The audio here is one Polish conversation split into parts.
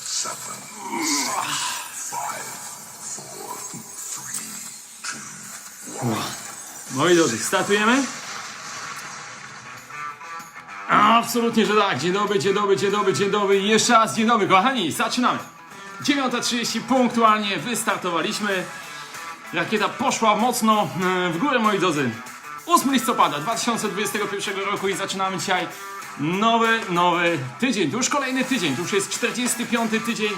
seven, six, five, four, three, two, Moi drodzy, startujemy? Absolutnie, że tak. Dzień dobry, dzień dobry, dzień dobry, dzień dobry. Jeszcze raz dzień dobry, kochani. Zaczynamy. 9.30 punktualnie wystartowaliśmy. Rakieta poszła mocno e, w górę, moi drodzy. 8 listopada 2021 roku i zaczynamy dzisiaj nowy, nowy tydzień. To już kolejny tydzień, to już jest 45 tydzień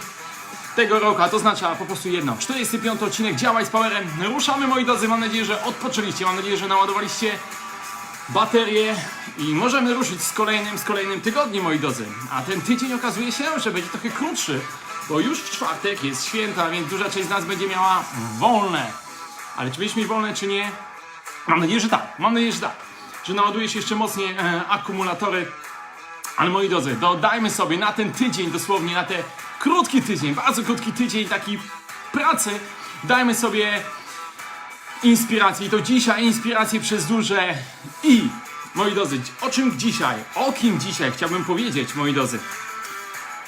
tego roku, a to oznacza po prostu jedno. 45 odcinek Działaj z Powerem. Ruszamy, moi drodzy. Mam nadzieję, że odpoczęliście. Mam nadzieję, że naładowaliście baterie i możemy ruszyć z kolejnym, z kolejnym tygodniem, moi drodzy. A ten tydzień okazuje się, że będzie trochę krótszy, bo już w czwartek jest święta, więc duża część z nas będzie miała wolne. Ale czy będziemy mieć wolne, czy nie? Mam nadzieję, że tak. Mam nadzieję, że tak. Że naładuje się jeszcze mocniej e, akumulatory. Ale moi drodzy, dodajmy sobie na ten tydzień, dosłownie na ten krótki tydzień, bardzo krótki tydzień takiej pracy, dajmy sobie inspirację. I to dzisiaj inspirację przez duże i. Moi drodzy, o czym dzisiaj, o kim dzisiaj chciałbym powiedzieć, moi drodzy.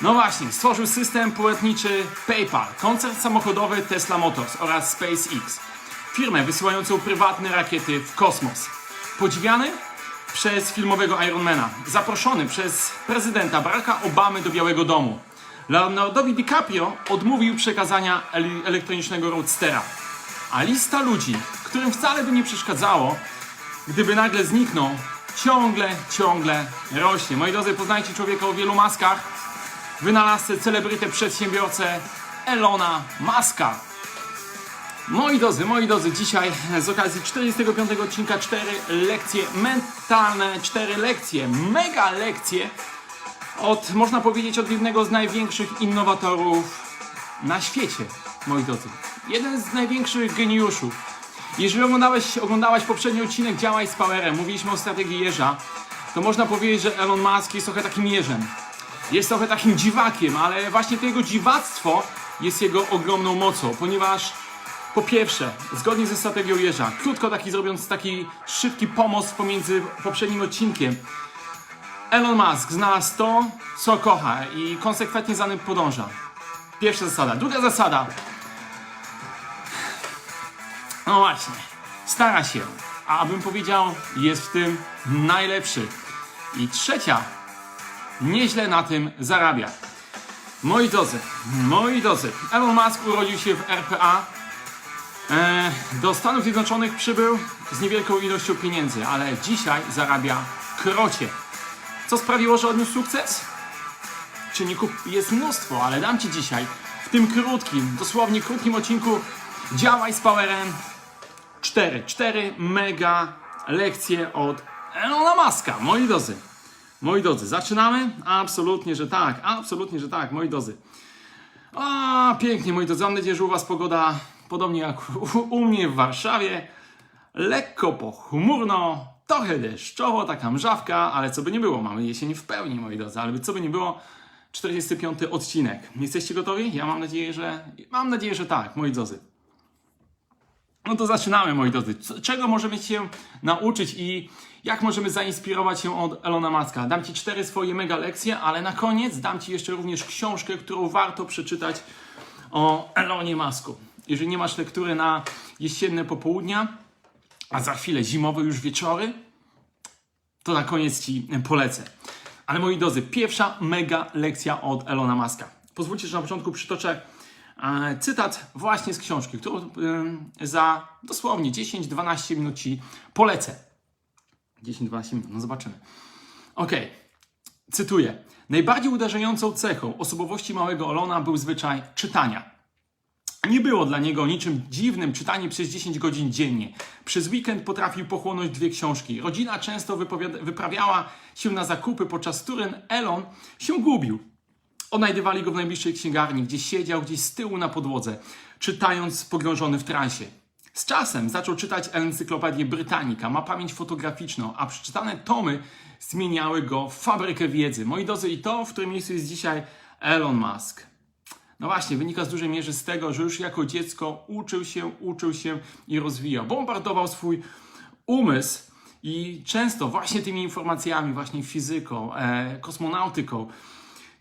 No właśnie, stworzył system płatniczy PayPal, koncern samochodowy Tesla Motors oraz SpaceX. Firmę wysyłającą prywatne rakiety w kosmos. Podziwiany przez filmowego Ironmana. Zaproszony przez prezydenta Baracka Obamy do Białego Domu. Leonardowi DiCaprio odmówił przekazania ele- elektronicznego roadstera. A lista ludzi, którym wcale by nie przeszkadzało, gdyby nagle zniknął, ciągle, ciągle rośnie. Moi drodzy, poznajcie człowieka o wielu maskach, wynalazcę, celebrytę, przedsiębiorcę Elona Muska. Moi drodzy, moi drodzy, dzisiaj z okazji 45 odcinka 4 lekcje mentalne, 4 lekcje, mega lekcje od, można powiedzieć, od jednego z największych innowatorów na świecie, moi drodzy. Jeden z największych geniuszów. Jeżeli oglądałeś, oglądałaś poprzedni odcinek Działaj z Powerem, mówiliśmy o strategii jeża, to można powiedzieć, że Elon Musk jest trochę takim jeżem. Jest trochę takim dziwakiem, ale właśnie to jego dziwactwo jest jego ogromną mocą, ponieważ po pierwsze, zgodnie ze strategią jeża, krótko taki zrobiąc taki szybki pomost pomiędzy poprzednim odcinkiem, Elon Musk znalazł to, co kocha i konsekwentnie za nim podąża. Pierwsza zasada. Druga zasada. No właśnie. Stara się, a abym powiedział, jest w tym najlepszy. I trzecia. Nieźle na tym zarabia. Moi drodzy, moi drodzy, Elon Musk urodził się w RPA. E, do Stanów Zjednoczonych przybył z niewielką ilością pieniędzy, ale dzisiaj zarabia krocie. Co sprawiło, że odniósł sukces? Czynników jest mnóstwo, ale dam Ci dzisiaj w tym krótkim, dosłownie krótkim odcinku Działaj z Powerem 4. 4 mega lekcje od Elona Muska. Moi drodzy, moi drodzy, zaczynamy? Absolutnie, że tak, absolutnie, że tak, moi drodzy. A, pięknie, moi drodzy, mam nadzieję, że u Was pogoda podobnie jak u, mnie w Warszawie. Lekko pochmurno, trochę deszczowo, taka mrzawka, ale co by nie było, mamy jesień w pełni, moi drodzy, ale co by nie było, 45 odcinek. Jesteście gotowi? Ja mam nadzieję, że mam nadzieję, że tak, moi drodzy. No to zaczynamy, moi drodzy. Czego możemy się nauczyć i jak możemy zainspirować się od Elona Muska? Dam Ci cztery swoje mega lekcje, ale na koniec dam Ci jeszcze również książkę, którą warto przeczytać o Elonie Musku. Jeżeli nie masz lektury na jesienne popołudnia, a za chwilę zimowe już wieczory, to na koniec Ci polecę. Ale moi drodzy, pierwsza mega lekcja od Elona Muska. Pozwólcie, że na początku przytoczę e, cytat właśnie z książki, którą e, za dosłownie 10-12 minut Ci polecę. 10-12 minut, no zobaczymy. Okej, cytuję. Najbardziej uderzającą cechą osobowości małego Elona był zwyczaj czytania. Nie było dla niego niczym dziwnym czytanie przez 10 godzin dziennie. Przez weekend potrafił pochłonąć dwie książki. Rodzina często wyprawiała się na zakupy, podczas których Elon się gubił. Odnajdywali go w najbliższej księgarni, gdzie siedział gdzieś z tyłu na podłodze, czytając pogrążony w transie. Z czasem zaczął czytać encyklopedię Britannica, ma pamięć fotograficzną, a przeczytane tomy zmieniały go w fabrykę wiedzy. Moi drodzy, i to, w którym miejscu jest dzisiaj Elon Musk. No właśnie, wynika z dużej mierze z tego, że już jako dziecko uczył się, uczył się i rozwijał. Bombardował swój umysł i często właśnie tymi informacjami, właśnie fizyką, e, kosmonautyką,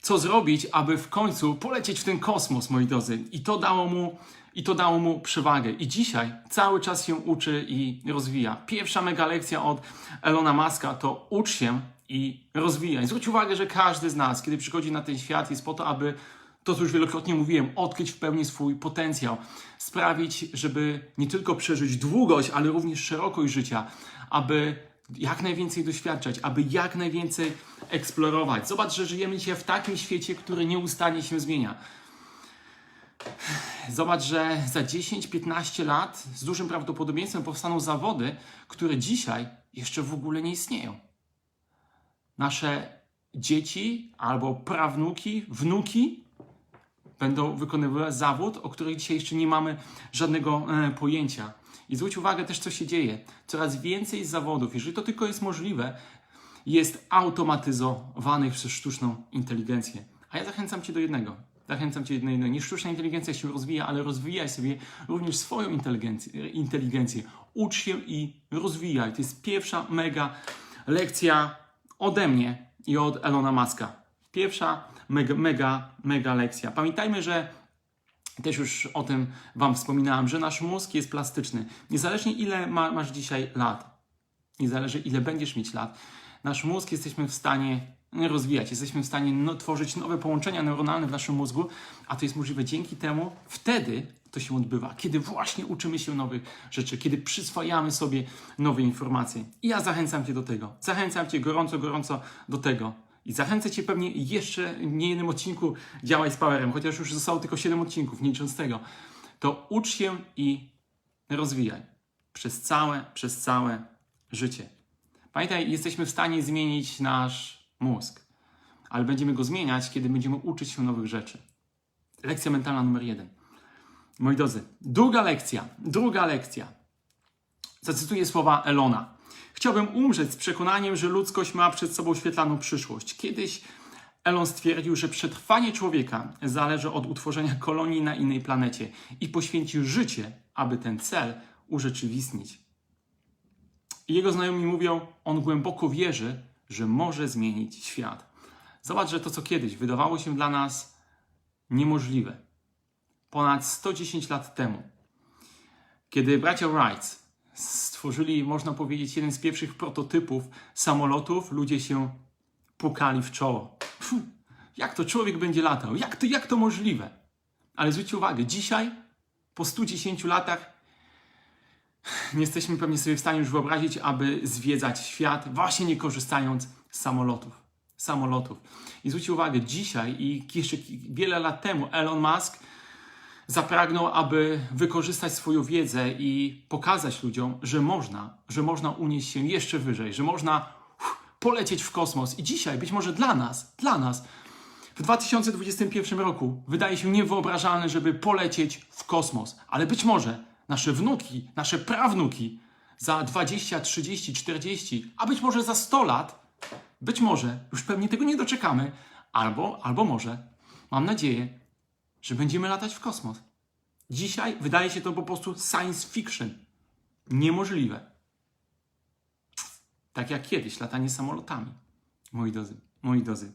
co zrobić, aby w końcu polecieć w ten kosmos, moi drodzy. I to dało mu, i to dało mu przewagę. I dzisiaj cały czas się uczy i rozwija. Pierwsza mega lekcja od Elona Muska to ucz się i rozwijaj. Zwróć uwagę, że każdy z nas, kiedy przychodzi na ten świat, jest po to, aby to, co już wielokrotnie mówiłem, odkryć w pełni swój potencjał, sprawić, żeby nie tylko przeżyć długość, ale również szerokość życia, aby jak najwięcej doświadczać, aby jak najwięcej eksplorować. Zobacz, że żyjemy dzisiaj w takim świecie, który nieustannie się zmienia. Zobacz, że za 10-15 lat z dużym prawdopodobieństwem powstaną zawody, które dzisiaj jeszcze w ogóle nie istnieją. Nasze dzieci albo prawnuki, wnuki będą wykonywać zawód, o których dzisiaj jeszcze nie mamy żadnego e, pojęcia. I zwróć uwagę też, co się dzieje. Coraz więcej zawodów, jeżeli to tylko jest możliwe, jest automatyzowanych przez sztuczną inteligencję. A ja zachęcam Cię do jednego. Zachęcam Cię do jednego. Nie sztuczna inteligencja się rozwija, ale rozwijaj sobie również swoją inteligencję. inteligencję. Ucz się i rozwijaj. To jest pierwsza mega lekcja ode mnie i od Elona Muska. Pierwsza mega, mega, mega lekcja. Pamiętajmy, że też już o tym Wam wspominałem, że nasz mózg jest plastyczny. Niezależnie ile ma, masz dzisiaj lat, nie zależy ile będziesz mieć lat, nasz mózg jesteśmy w stanie rozwijać, jesteśmy w stanie no, tworzyć nowe połączenia neuronalne w naszym mózgu, a to jest możliwe dzięki temu, wtedy to się odbywa, kiedy właśnie uczymy się nowych rzeczy, kiedy przyswajamy sobie nowe informacje. I ja zachęcam Cię do tego. Zachęcam Cię gorąco, gorąco do tego. I zachęcę Cię pewnie jeszcze w nie jednym odcinku Działaj z Powerem, chociaż już zostało tylko 7 odcinków, nie licząc tego. To ucz się i rozwijaj. Przez całe, przez całe życie. Pamiętaj, jesteśmy w stanie zmienić nasz mózg, ale będziemy go zmieniać, kiedy będziemy uczyć się nowych rzeczy. Lekcja mentalna numer jeden. Moi drodzy, druga lekcja, druga lekcja. Zacytuję słowa Elona. Chciałbym umrzeć z przekonaniem, że ludzkość ma przed sobą świetlaną przyszłość. Kiedyś Elon stwierdził, że przetrwanie człowieka zależy od utworzenia kolonii na innej planecie i poświęcił życie, aby ten cel urzeczywistnić. Jego znajomi mówią, on głęboko wierzy, że może zmienić świat. Zobacz, że to, co kiedyś wydawało się dla nas niemożliwe, ponad 110 lat temu, kiedy bracia Wright stworzyli, można powiedzieć, jeden z pierwszych prototypów samolotów, ludzie się pukali w czoło. Jak to człowiek będzie latał? Jak to, jak to możliwe? Ale zwróćcie uwagę, dzisiaj, po 110 latach, nie jesteśmy pewnie sobie w stanie już wyobrazić, aby zwiedzać świat, właśnie nie korzystając z samolotów. Samolotów. I zwróćcie uwagę, dzisiaj i jeszcze wiele lat temu Elon Musk zapragnął, aby wykorzystać swoją wiedzę i pokazać ludziom, że można, że można unieść się jeszcze wyżej, że można polecieć w kosmos. I dzisiaj, być może dla nas, dla nas, w 2021 roku wydaje się niewyobrażalne, żeby polecieć w kosmos, ale być może nasze wnuki, nasze prawnuki za 20, 30, 40, a być może za 100 lat, być może już pewnie tego nie doczekamy, albo, albo może, mam nadzieję, że będziemy latać w kosmos. Dzisiaj wydaje się to po prostu science fiction. Niemożliwe. Tak jak kiedyś latanie samolotami. Moi drodzy, moi drodzy.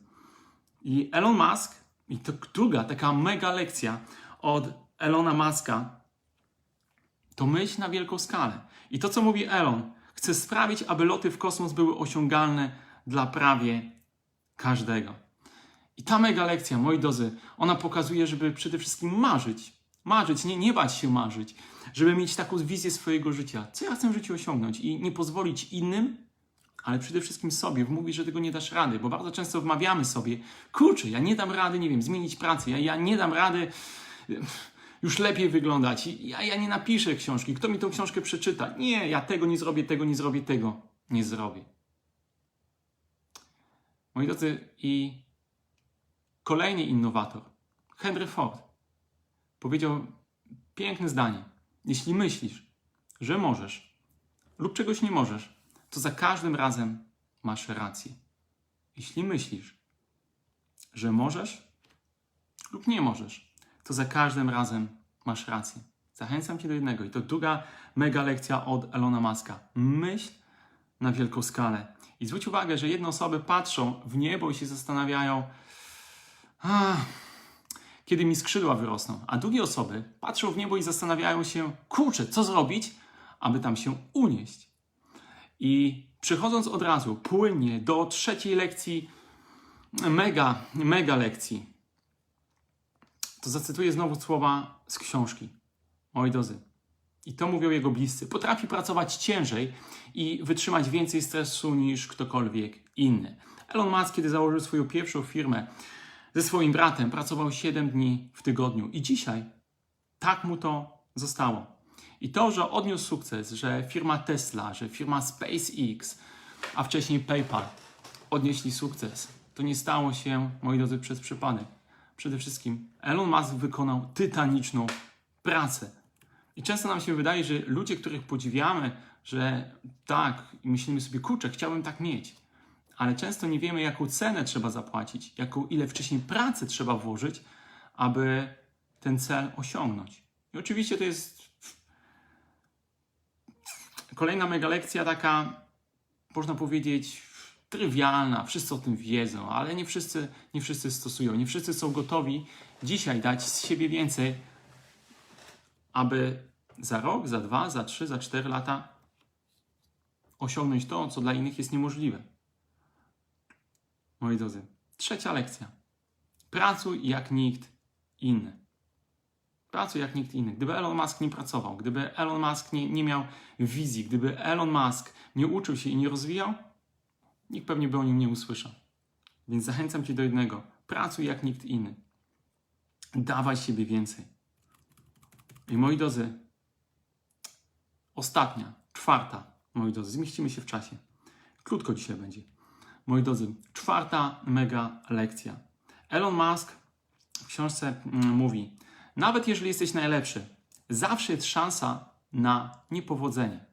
I Elon Musk, i to druga taka mega lekcja od Elona Muska, to myśl na wielką skalę. I to, co mówi Elon, chce sprawić, aby loty w kosmos były osiągalne dla prawie każdego. I ta mega lekcja, moi drodzy, ona pokazuje, żeby przede wszystkim marzyć. Marzyć, nie, nie bać się marzyć, żeby mieć taką wizję swojego życia. Co ja chcę w życiu osiągnąć i nie pozwolić innym, ale przede wszystkim sobie wmówić, że tego nie dasz rady, bo bardzo często wmawiamy sobie, kurczę, ja nie dam rady, nie wiem, zmienić pracy, ja, ja nie dam rady już lepiej wyglądać, ja, ja nie napiszę książki, kto mi tą książkę przeczyta? Nie, ja tego nie zrobię, tego nie zrobię, tego nie zrobię. Moi drodzy, i kolejny innowator, Henry Ford, powiedział piękne zdanie. Jeśli myślisz, że możesz lub czegoś nie możesz, to za każdym razem masz rację. Jeśli myślisz, że możesz lub nie możesz, to za każdym razem masz rację. Zachęcam Cię do jednego i to druga mega lekcja od Elona Muska. Myśl na wielką skalę. I zwróć uwagę, że jedne osoby patrzą w niebo i się zastanawiają, kiedy mi skrzydła wyrosną. A drugie osoby patrzą w niebo i zastanawiają się, kurczę, co zrobić, aby tam się unieść. I przechodząc od razu płynnie do trzeciej lekcji, mega, mega lekcji, to zacytuję znowu słowa z książki. Moi drodzy, i to mówią jego bliscy, potrafi pracować ciężej i wytrzymać więcej stresu niż ktokolwiek inny. Elon Musk, kiedy założył swoją pierwszą firmę ze swoim bratem, pracował 7 dni w tygodniu i dzisiaj tak mu to zostało. I to, że odniósł sukces, że firma Tesla, że firma SpaceX, a wcześniej PayPal odnieśli sukces, to nie stało się, moi drodzy, przez przypadek. Przede wszystkim Elon Musk wykonał tytaniczną pracę. I często nam się wydaje, że ludzie, których podziwiamy, że tak, myślimy sobie, kurczę, chciałbym tak mieć. Ale często nie wiemy, jaką cenę trzeba zapłacić, jaką, ile wcześniej pracy trzeba włożyć, aby ten cel osiągnąć. I oczywiście to jest kolejna mega lekcja, taka, można powiedzieć, trywialna. Wszyscy o tym wiedzą, ale nie wszyscy, nie wszyscy stosują. Nie wszyscy są gotowi dzisiaj dać z siebie więcej, aby za rok, za dwa, za trzy, za cztery lata osiągnąć to, co dla innych jest niemożliwe. Moi drodzy, trzecia lekcja. Pracuj jak nikt inny. Pracuj jak nikt inny. Gdyby Elon Musk nie pracował, gdyby Elon Musk nie, nie miał wizji, gdyby Elon Musk nie uczył się i nie rozwijał, nikt pewnie by o nim nie usłyszał. Więc zachęcam Cię do jednego. Pracuj jak nikt inny. Dawaj siebie więcej. I moi drodzy, ostatnia, czwarta, moi drodzy, zmieścimy się w czasie. Krótko dzisiaj będzie. Moi drodzy, czwarta mega lekcja. Elon Musk w książce mm, mówi: Nawet jeżeli jesteś najlepszy, zawsze jest szansa na niepowodzenie.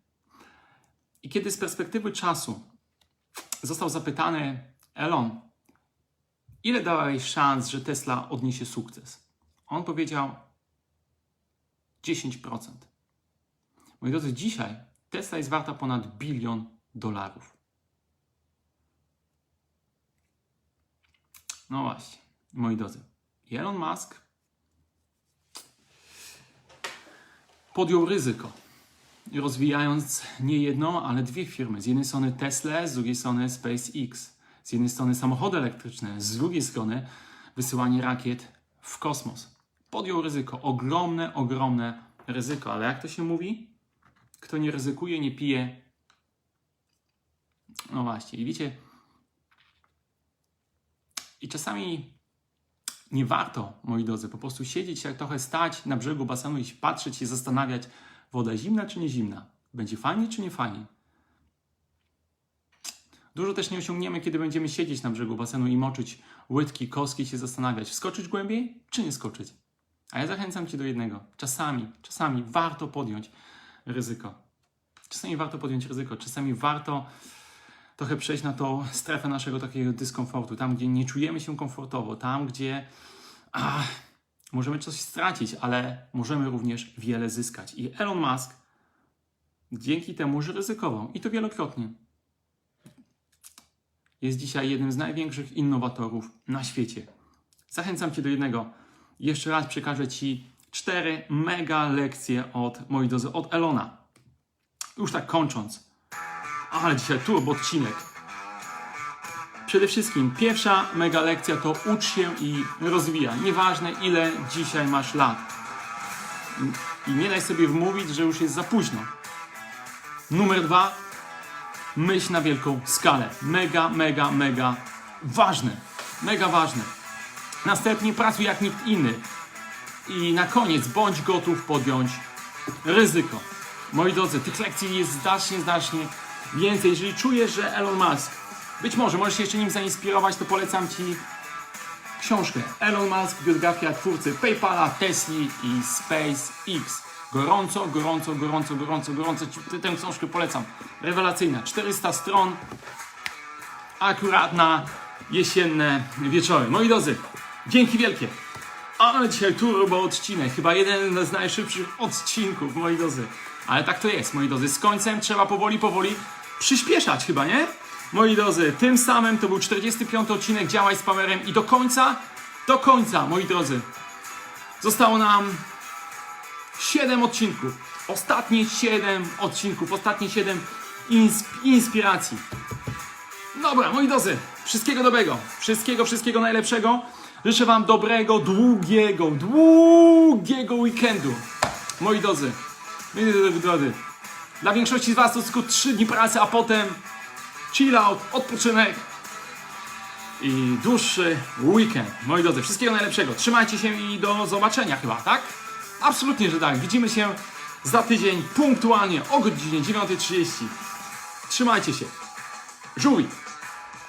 I kiedy z perspektywy czasu został zapytany Elon, ile dałeś szans, że Tesla odniesie sukces? On powiedział 10%. Moi drodzy, dzisiaj Tesla jest warta ponad bilion dolarów. No właśnie, moi drodzy. Elon Musk podjął ryzyko, rozwijając nie jedną, ale dwie firmy. Z jednej strony Tesla, z drugiej strony SpaceX. Z jednej strony samochody elektryczne, z drugiej strony wysyłanie rakiet w kosmos. Podjął ryzyko, ogromne, ogromne ryzyko, ale jak to się mówi? Kto nie ryzykuje, nie pije. No właśnie, i wiecie, i czasami nie warto, moi drodzy, po prostu siedzieć, jak trochę stać na brzegu basenu i patrzeć się zastanawiać, woda zimna czy nie zimna? Będzie fajnie czy nie fajnie? Dużo też nie osiągniemy, kiedy będziemy siedzieć na brzegu basenu i moczyć łydki, kostki, się zastanawiać, wskoczyć głębiej czy nie skoczyć. A ja zachęcam Cię do jednego. Czasami, czasami warto podjąć ryzyko. Czasami warto podjąć ryzyko, czasami warto trochę przejść na tą strefę naszego takiego dyskomfortu, tam gdzie nie czujemy się komfortowo, tam gdzie ah, możemy coś stracić, ale możemy również wiele zyskać. I Elon Musk dzięki temu, że ryzykował i to wielokrotnie, jest dzisiaj jednym z największych innowatorów na świecie. Zachęcam Cię do jednego. Jeszcze raz przekażę Ci cztery mega lekcje od, moi drodzy, od Elona. Już tak kończąc. Ale dzisiaj turbo odcinek. Przede wszystkim pierwsza mega lekcja to ucz się i rozwijaj. Nieważne ile dzisiaj masz lat. I nie daj sobie wmówić, że już jest za późno. Numer dwa. Myśl na wielką skalę. Mega, mega, mega ważne. Mega ważne. Następnie pracuj jak nikt inny. I na koniec bądź gotów podjąć ryzyko. Moi drodzy, tych lekcji jest znacznie, znacznie więcej. Jeżeli czujesz, że Elon Musk, być może możesz się jeszcze nim zainspirować, to polecam Ci książkę Elon Musk, biografia twórcy PayPala, Tesli i SpaceX. Gorąco, gorąco, gorąco, gorąco, gorąco Ci tę książkę polecam. Rewelacyjna, 400 stron, akurat na jesienne wieczory. Moi drodzy, dzięki wielkie. Ale dzisiaj turbo odcinek, chyba jeden z najszybszych odcinków, moi drodzy. Ale tak to jest, moi drodzy. Z końcem trzeba powoli, powoli przyspieszać chyba, nie? Moi drodzy, tym samym to był 45 odcinek Działaj z Powerem i do końca do końca, moi drodzy. Zostało nam 7 odcinków. Ostatnie 7 odcinków, ostatnie 7 insp inspiracji. Dobra, moi drodzy, wszystkiego dobrego, wszystkiego, wszystkiego najlepszego. Życzę Wam dobrego, długiego, długiego weekendu. Moi drodzy, moi drodzy, dla większości z Was to tylko 3 dni pracy, a potem chill out, odpoczynek i dłuższy weekend. Moi drodzy, wszystkiego najlepszego. Trzymajcie się i do zobaczenia chyba, tak? Absolutnie, że tak. Widzimy się za tydzień punktualnie o godzinie 9.30. Trzymajcie się. Żółwik.